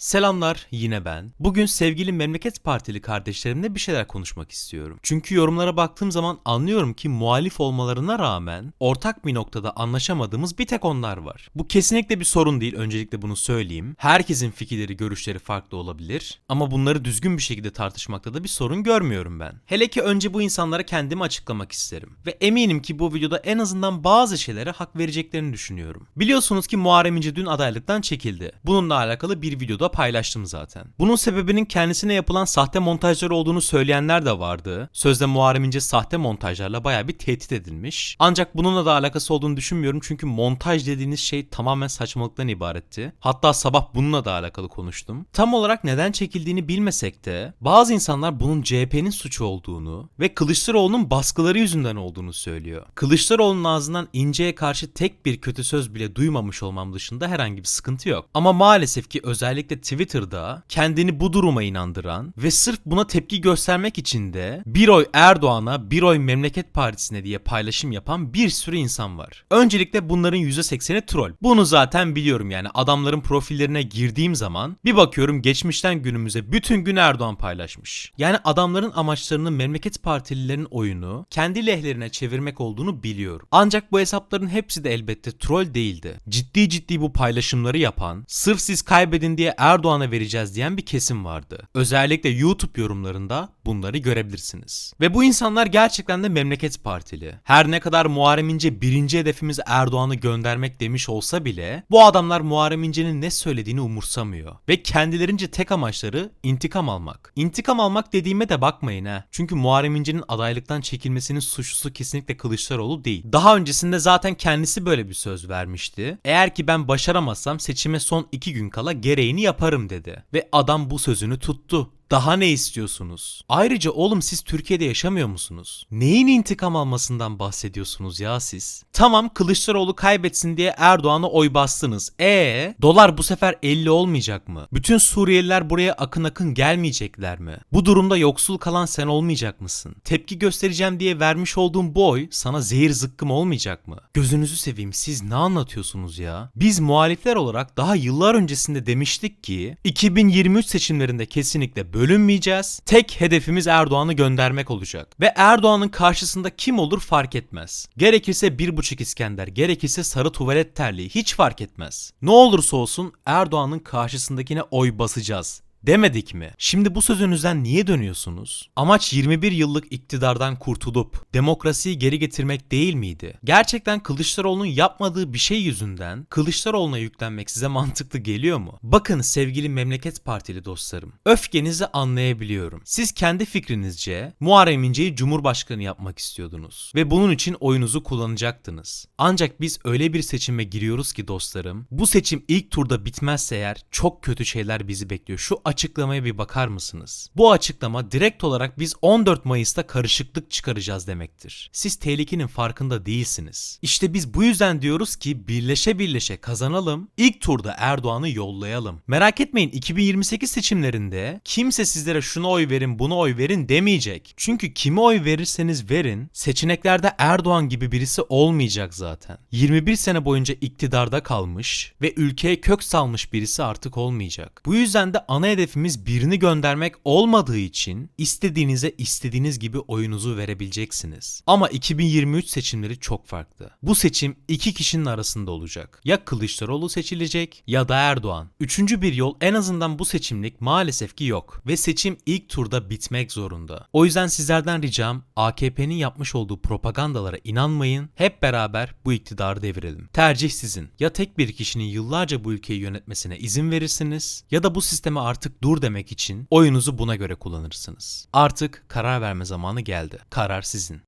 Selamlar yine ben. Bugün sevgili Memleket Partili kardeşlerimle bir şeyler konuşmak istiyorum. Çünkü yorumlara baktığım zaman anlıyorum ki muhalif olmalarına rağmen ortak bir noktada anlaşamadığımız bir tek onlar var. Bu kesinlikle bir sorun değil öncelikle bunu söyleyeyim. Herkesin fikirleri görüşleri farklı olabilir ama bunları düzgün bir şekilde tartışmakta da bir sorun görmüyorum ben. Hele ki önce bu insanlara kendimi açıklamak isterim. Ve eminim ki bu videoda en azından bazı şeylere hak vereceklerini düşünüyorum. Biliyorsunuz ki Muharrem İnce dün adaylıktan çekildi. Bununla alakalı bir videoda paylaştım zaten. Bunun sebebinin kendisine yapılan sahte montajlar olduğunu söyleyenler de vardı. Sözde Muharrem İnce sahte montajlarla bayağı bir tehdit edilmiş. Ancak bununla da alakası olduğunu düşünmüyorum çünkü montaj dediğiniz şey tamamen saçmalıktan ibaretti. Hatta sabah bununla da alakalı konuştum. Tam olarak neden çekildiğini bilmesek de bazı insanlar bunun CHP'nin suçu olduğunu ve Kılıçdaroğlu'nun baskıları yüzünden olduğunu söylüyor. Kılıçdaroğlu'nun ağzından İnce'ye karşı tek bir kötü söz bile duymamış olmam dışında herhangi bir sıkıntı yok. Ama maalesef ki özellikle Twitter'da kendini bu duruma inandıran ve sırf buna tepki göstermek için de bir oy Erdoğan'a bir oy Memleket Partisi'ne diye paylaşım yapan bir sürü insan var. Öncelikle bunların %80'i troll. Bunu zaten biliyorum yani adamların profillerine girdiğim zaman bir bakıyorum geçmişten günümüze bütün gün Erdoğan paylaşmış. Yani adamların amaçlarının Memleket Partililerin oyunu kendi lehlerine çevirmek olduğunu biliyorum. Ancak bu hesapların hepsi de elbette troll değildi. Ciddi ciddi bu paylaşımları yapan, sırf siz kaybedin diye Erdoğan'a vereceğiz diyen bir kesim vardı. Özellikle YouTube yorumlarında bunları görebilirsiniz. Ve bu insanlar gerçekten de Memleket Partili. Her ne kadar Muharrem İnce birinci hedefimiz Erdoğan'ı göndermek demiş olsa bile bu adamlar Muharrem İnce'nin ne söylediğini umursamıyor. Ve kendilerince tek amaçları intikam almak. İntikam almak dediğime de bakmayın ha. Çünkü Muharrem İnce'nin adaylıktan çekilmesinin suçlusu kesinlikle Kılıçdaroğlu değil. Daha öncesinde zaten kendisi böyle bir söz vermişti. Eğer ki ben başaramazsam seçime son iki gün kala gereğini yaparım dedi. Ve adam bu sözünü tuttu. Daha ne istiyorsunuz? Ayrıca oğlum siz Türkiye'de yaşamıyor musunuz? Neyin intikam almasından bahsediyorsunuz ya siz? Tamam Kılıçdaroğlu kaybetsin diye Erdoğan'a oy bastınız. E dolar bu sefer 50 olmayacak mı? Bütün Suriyeliler buraya akın akın gelmeyecekler mi? Bu durumda yoksul kalan sen olmayacak mısın? Tepki göstereceğim diye vermiş olduğum bu oy sana zehir zıkkım olmayacak mı? Gözünüzü seveyim siz ne anlatıyorsunuz ya? Biz muhalifler olarak daha yıllar öncesinde demiştik ki 2023 seçimlerinde kesinlikle bölünmeyeceğiz. Tek hedefimiz Erdoğan'ı göndermek olacak. Ve Erdoğan'ın karşısında kim olur fark etmez. Gerekirse bir buçuk İskender, gerekirse sarı tuvalet terliği hiç fark etmez. Ne olursa olsun Erdoğan'ın karşısındakine oy basacağız. Demedik mi? Şimdi bu sözünüzden niye dönüyorsunuz? Amaç 21 yıllık iktidardan kurtulup demokrasiyi geri getirmek değil miydi? Gerçekten Kılıçdaroğlu'nun yapmadığı bir şey yüzünden Kılıçdaroğlu'na yüklenmek size mantıklı geliyor mu? Bakın sevgili Memleket Partili dostlarım. Öfkenizi anlayabiliyorum. Siz kendi fikrinizce Muharrem İnce'yi Cumhurbaşkanı yapmak istiyordunuz. Ve bunun için oyunuzu kullanacaktınız. Ancak biz öyle bir seçime giriyoruz ki dostlarım. Bu seçim ilk turda bitmezse eğer çok kötü şeyler bizi bekliyor. Şu açıklamaya bir bakar mısınız? Bu açıklama direkt olarak biz 14 Mayıs'ta karışıklık çıkaracağız demektir. Siz tehlikenin farkında değilsiniz. İşte biz bu yüzden diyoruz ki birleşe birleşe kazanalım. İlk turda Erdoğan'ı yollayalım. Merak etmeyin 2028 seçimlerinde kimse sizlere şuna oy verin buna oy verin demeyecek. Çünkü kime oy verirseniz verin seçeneklerde Erdoğan gibi birisi olmayacak zaten. 21 sene boyunca iktidarda kalmış ve ülkeye kök salmış birisi artık olmayacak. Bu yüzden de ana hedefimiz birini göndermek olmadığı için istediğinize istediğiniz gibi oyunuzu verebileceksiniz. Ama 2023 seçimleri çok farklı. Bu seçim iki kişinin arasında olacak. Ya Kılıçdaroğlu seçilecek ya da Erdoğan. Üçüncü bir yol en azından bu seçimlik maalesef ki yok. Ve seçim ilk turda bitmek zorunda. O yüzden sizlerden ricam AKP'nin yapmış olduğu propagandalara inanmayın. Hep beraber bu iktidarı devirelim. Tercih sizin. Ya tek bir kişinin yıllarca bu ülkeyi yönetmesine izin verirsiniz ya da bu sisteme artık dur demek için oyunuzu buna göre kullanırsınız. Artık karar verme zamanı geldi. Karar sizin.